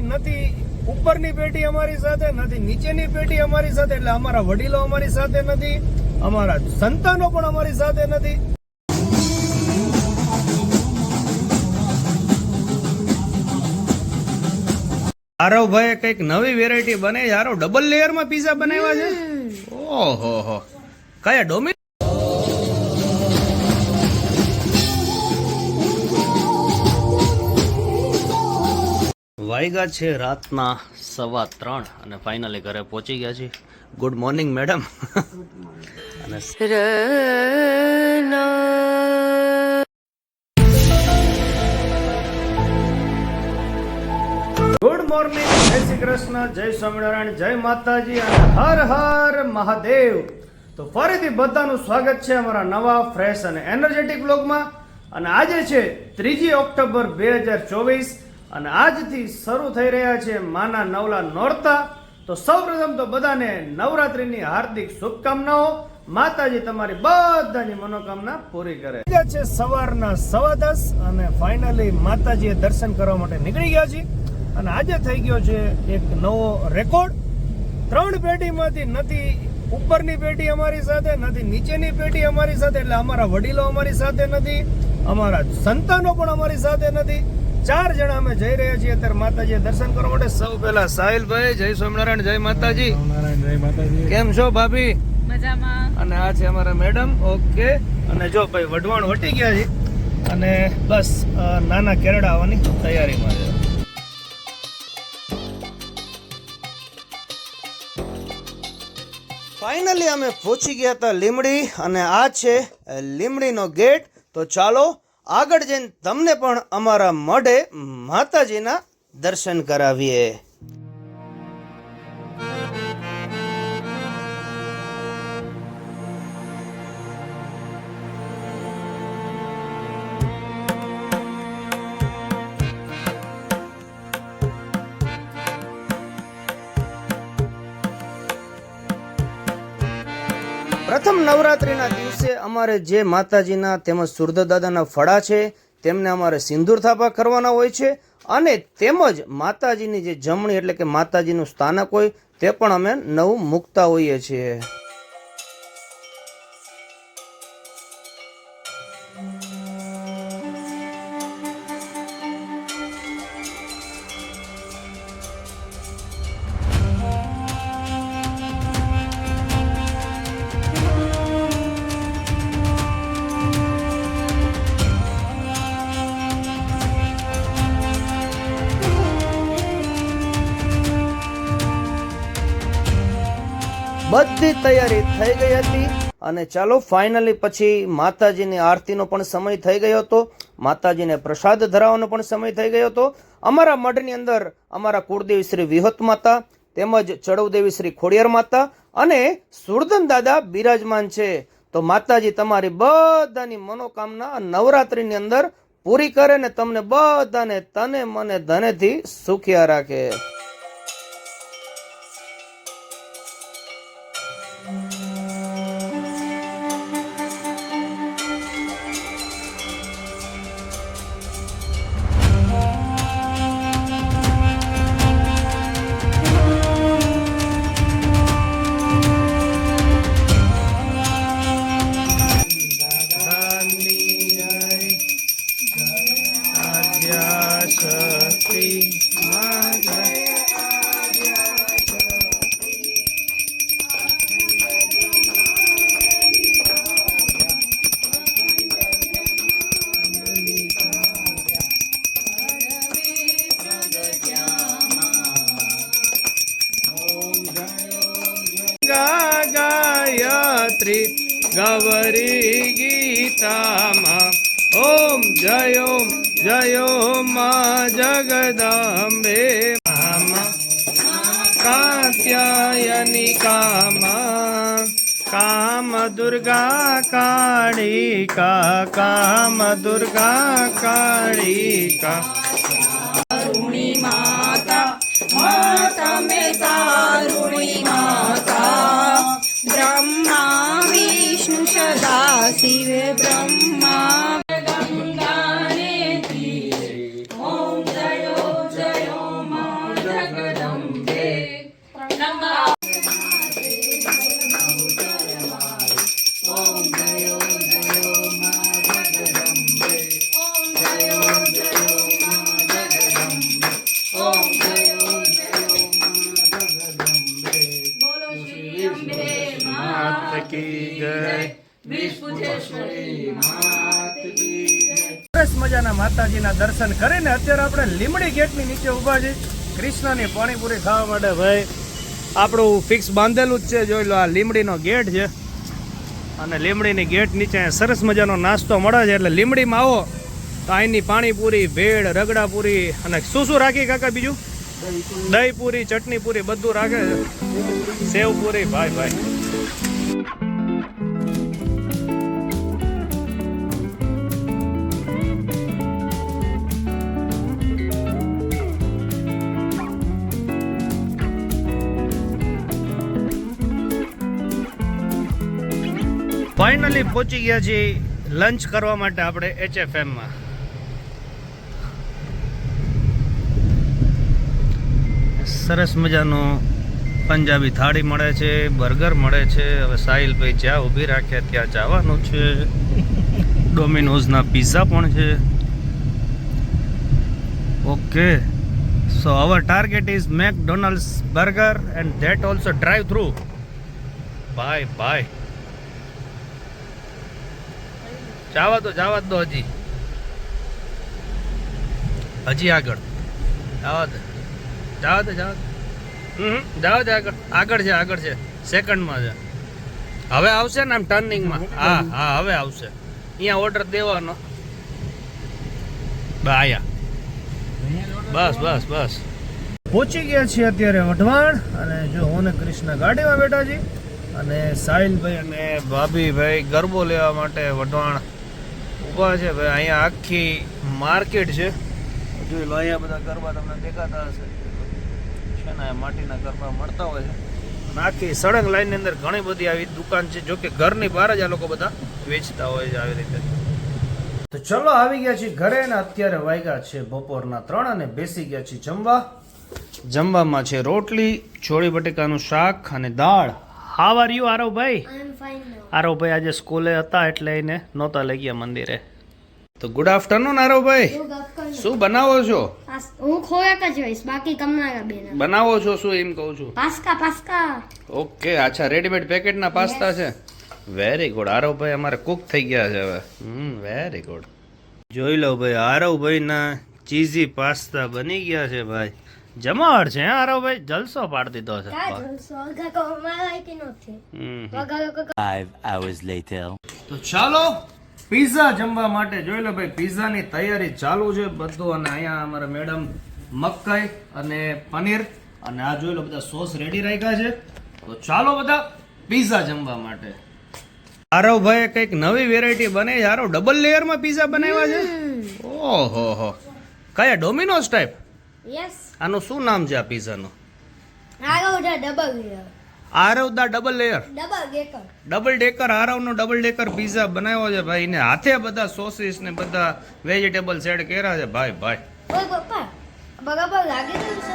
નથી ઉપરની પેટી અમારી સાથે નથી નીચેની પેટી અમારી સાથે એટલે અમારા વડીલો અમારી સાથે નથી અમારા સંતાનો પણ અમારી સાથે નથી. આરવભાઈ કંઈક નવી વેરાયટી બને યારો ડબલ લેયરમાં પીઝા બનાવ્યા છે? ઓહો હો. કયા ડોમી વાયગા છે રાતના સવા ત્રણ અને ફાઇનલી ઘરે પહોંચી ગયા છીએ. ગુડ મોર્નિંગ મેડમ અને ગુડ મોર્નિંગ જય શ્રી કૃષ્ણ, જય સ્વામિનારાયણ, જય માતાજી અને હર હર મહાદેવ. તો ફરીથી બધાનું સ્વાગત છે અમારા નવા ફ્રેશ અને એનર્જેટિક બ્લોગમાં અને આજે છે ત્રીજી ઓક્ટોબર બે હજાર ચોવીસ અને આજથી શરૂ થઈ રહ્યા છે માના નવલા નોરતા. તો સૌપ્રથમ તો બધાને નવરાત્રીની હાર્દિક શુભકામનાઓ. માતાજી તમારી બધાની મનોકામના પૂરી કરે. છે સવારના સવા દસ અને ફાઇનલી માતાજીએ દર્શન કરવા માટે નીકળી ગયા છે અને આજે થઈ ગયો છે એક નવો રેકોર્ડ ત્રણ પેઢીમાંથી નથી ઉપરની પેઢી અમારી સાથે, નથી નીચેની પેઢી અમારી સાથે, એટલે અમારા વડીલો અમારી સાથે નથી, અમારા સંતાનો પણ અમારી સાથે નથી. ચાર જણા અમે જઈ રહ્યા છીએ અત્યારે માતાજીએ દર્શન કરવા માટે. સૌ પહેલા સાહિલભાઈ જય સ્વામિનારાયણ જય માતાજી. કેમ છો ભાભી? મજામાં. અને આ છે અમારા મેડમ ઓકે. અને જો ભાઈ વઢવાણ વટી ગયા છે. અને બસ નાના કેરડા આવવાની તૈયારીમાં છે. ફાઇનલી અમે પહોંચી ગયા હતા લીમડી અને આ છે લીમડીનો ગેટ. તો ચાલો આગળ જઈને તમને પણ અમારા મઢે માતાજીના દર્શન કરાવીએ. પ્રથમ નવરાત્રિના દિવસે અમારે જે માતાજીના તેમજ સુરદાદાના ફળા છે, તેમને અમારે સિંદૂર થાપા કરવાના હોય છે અને તેમજ માતાજીની જે જમણી એટલે કે માતાજીનું સ્થાનક હોય, તે પણ અમે નવું મૂકતા હોઈએ છીએ. બધી તૈયારી થઈ ગઈ હતી અને ચાલો ફાઇનલી પછી માતાજીની આરતીનો પણ સમય થઈ ગયો હતો. માતાજીને પ્રસાદ ધરાવવાનો પણ સમય થઈ ગયો હતો. અમારા મઢની અંદર અમારા કુળદેવી શ્રી વિહત માતા તેમજ ચડવદેવી શ્રી ખોડિયાર માતા અને સુરદન દાદા બિરાજમાન છે. તો માતાજી તમારી બધાની મનોકામના નવરાત્રિની અંદર પૂરી કરે ને તમને બધાને તને મને ધનેથી સુખિયા રાખે. ગાયત્રી ગૌરી ગીતામાં. ઓમ જયો જય મા જગદાંબે કાત્યાયની કામા. કામ દુર્ગા કાળિકા. કામ દુર્ગા કાળિકા. મજાના માતાજીના દર્શન કરીને અત્યારે આપણે લીમડી ગેટની નીચે ઊભા છે કૃષ્ણની પાણીપુરી ખાવા માટે ભાઈ, આપણું ફિક્સ બાંધેલું જ છે. જોઈ લો, આ લીમડીનો ગેટ છે. અને લીમડીની ગેટ નીચે સરસ મજાનો નાસ્તો મળે છે. એટલે લીમડીમાં આવો. તો અહીંની પાણીપુરી, ભેળ, રગડાપુરી અને શું શું રાખી કાકા બીજું? દહીં પૂરી ચટણી પૂરી બધું રાખે છે. સેવ ભાઈ ભાઈ. ફાઇનલી પહોંચી ગયા છીએ લંચ કરવા માટે આપણે એચએફએમમાં સરસ મજાનું પંજાબી થાળી મળે છે, બર્ગર મળે છે, હવે સાહિલભાઈ જ્યાં ઊભી રાખ્યા ત્યાં જવાનું છે. ડોમિનોઝના પીઝા પણ છે. Okay so our target is McDonald's burger and that also drive through bye bye જાવા તો જાવા દો હજી. હજી આગળ. જાવા દે. જાવા દે જાવા દે. આગળ. આગળ છે આગળ છે. સેકન્ડમાં છે. હવે આવશે ને આમ ટર્નિંગમાં? હા હા, હવે આવશે. અહીંયા ઓર્ડર દેવાનો. આયા. બસ બસ બસ. પહોંચી ગયા છીએ અત્યારે વઢવાણ અને જો હું ને કૃષ્ણ ગાડીમાં બેઠા છીએ અને સાહિલભાઈ અને ભાભીભાઈ ગરબો લેવા માટે વઢવાણ ઊભા છે ભાઈ અહીંયા આખી માર્કેટ છે. જોઈ લો અહીંયા બધા ગરબા તમને દેખાતા હશે. છે ને માટીના ગરબા મળતા હોય છે. અને આખી સળંગ લાઈનની અંદર ઘણી બધી આવી દુકાન છે જો કે ઘરની બહાર જ આ લોકો બધા વેચતા હોય છે આવી રીતે. તો ચલો આવી ગયા છીએ ઘરે ને અત્યારે વાગ્યા છે બપોરના ત્રણ અને બેસી ગયા છીએ જમવા. જમવામાં છે રોટલી છોડી બટેકાનું શાક અને દાળ. હાવ આર યુ આરવ ભાઈ આરવ ભાઈ આજે સ્કૂલે હતા એટલે એને નહોતા લઈ ગયા મંદિરે. તો ગુડ આફ્ટરનૂન આરવ ભાઈ શું બનાવો છો? હું ખોરાક જ હોઈશ બાકી કમનારા બેન. બનાવો છો શું એમ કહું છું? પાસ્કા પાસ્કા ઓકે અચ્છા રેડીમેડ પેકેટના પાસ્તા છે? વેરી ગુડ આરવભાઈ અમારે કુક થઈ ગયા છે હવે. હમ વેરી ગુડ જોઈ લો ભાઈ આરવભાઈના ચીઝી પાસ્તા બની ગયા છે ભાઈ. જમાડ છે હે આરવભાઈ? જલસો પાડી દીધો છે. તો ચાલો પીઝા જમવા માટે જોઈ લો ભાઈ પિઝાની તૈયારી ચાલુ છે. બધું અને અહીંયા અમારા મેડમ મકાઈ અને પનીર અને આ જોઈ લો બધા સોસ રેડી રાખ્યા છે. તો ચાલો બધા પીઝા જમવા માટે. આરવભાઈએ કંઈક નવી વેરાયટી બને છે. આરવ ડબલ લેયરમાં પીઝા બનાવ્યા છે? ઓહો હો. કયા ડોમિનોઝ ટાઈપ યસ આનું શું નામ છે આ પીઝાનું આરવદા ડબલ આરવ દા ડબલ લેયર ડબલ ડેકર આરવનો ડબલ ડેકર પીઝા બનાવ્યો છે ભાઈ. ને હાથે બધા સોસીસ ને બધા વેજીટેબલ સેડ કર્યા છે. ભાઈ ભાઈ. બરાબર લાગી છે?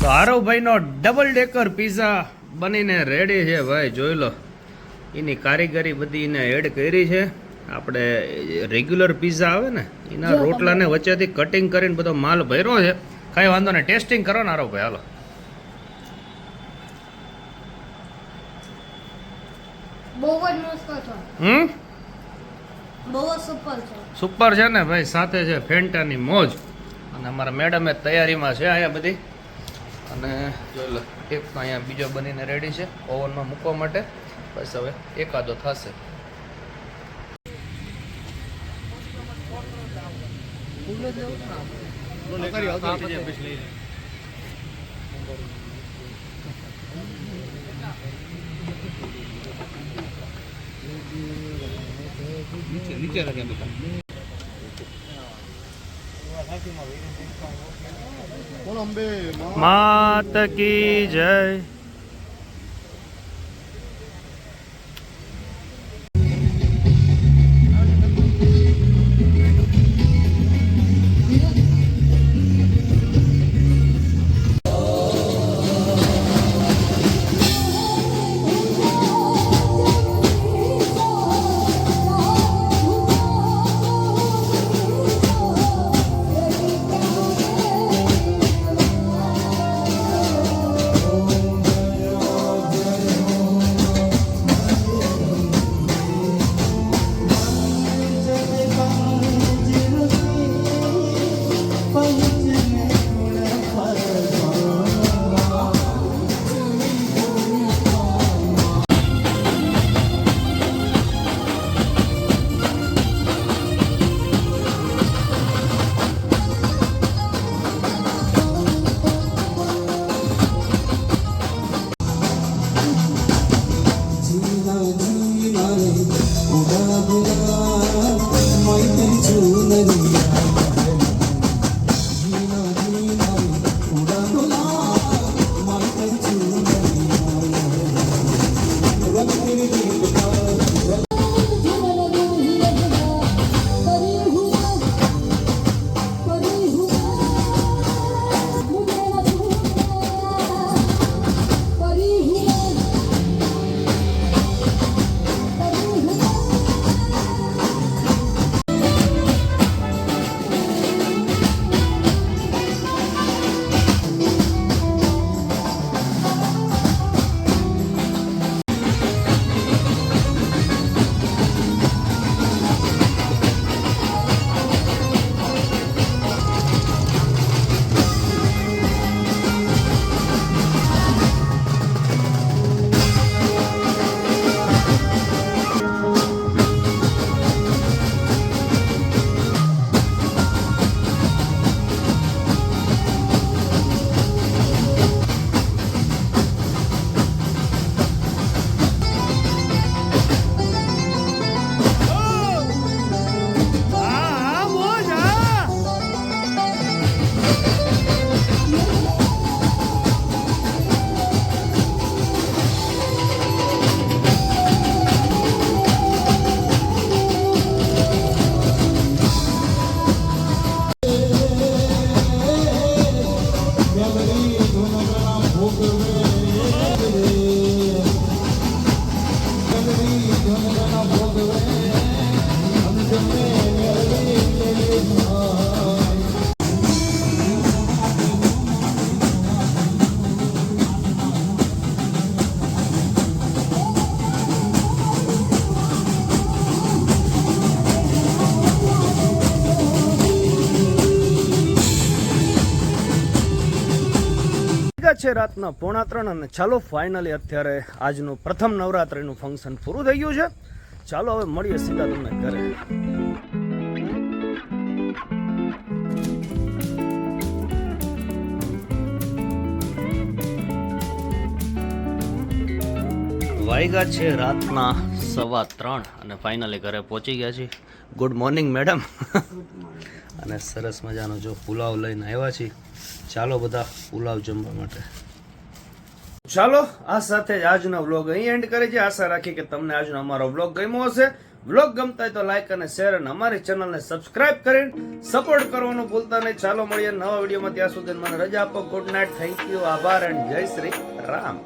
તો આરવભાઈનો ડબલ ડેકર પીઝા બનીને રેડી છે ભાઈ. જોઈ લો. એની કારીગરી બધી એને એડ કરી છે. આપણે રેગ્યુલર પિઝા આવે ને એના રોટલાને વચ્ચેથી કટિંગ કરીને બધો માલ ભર્યો છે. કાંઈ વાંધો નહીં ટેસ્ટિંગ કરો ને આરવભાઈ હાલો. હમ? બહુ સુપર છે. ને ભાઈ સાથે છે ફેન્ટાની મોજ. અને અમારા મેડમે તૈયારીમાં છે અહીંયા બધી. અને જો લો એક તો અહીંયા બીજો બનીને રેડી છે ઓવનમાં મૂકવા માટે. બસ હવે એકાદો થશે. માત કી જય. છે રાતના પોણા ત્રણ અને ચાલો ફાઇનલી અત્યારે આજનું પ્રથમ નવરાત્રિનું ફંક્શન પૂરું થઈ ગયું છે. ચાલો હવે મળીએ સીધા તમને ઘરે. વાયગા છે રાતના સવા ત્રણ અને ફાઇનલી ઘરે પહોંચી ગયા છીએ. ગુડ મોર્નિંગ મેડમ અને સરસ મજાનો જો પુલાવ લઈને આવ્યા છીએ. ચાલો બધા પુલાવ જમવા માટે. ચાલો, આ સાથે જ આજનો વ્લોગ અહીં એન્ડ કરે છે આશા રાખી કે તમને આજનો અમારો વ્લોગ ગમ્યો હશે. વ્લોગ ગમતા હોય તો લાઈક અને શેર અને અમારી ચેનલને સબસ્ક્રાઇબ કરીને સપોર્ટ કરવાનું ભૂલતા નહીં. ચાલો મળીએ નવા વિડીયોમાં ત્યાં સુધી મને રજા આપો. ગુડ નાઇટ થેન્ક યુ આભાર એન્ડ જય શ્રી રામ.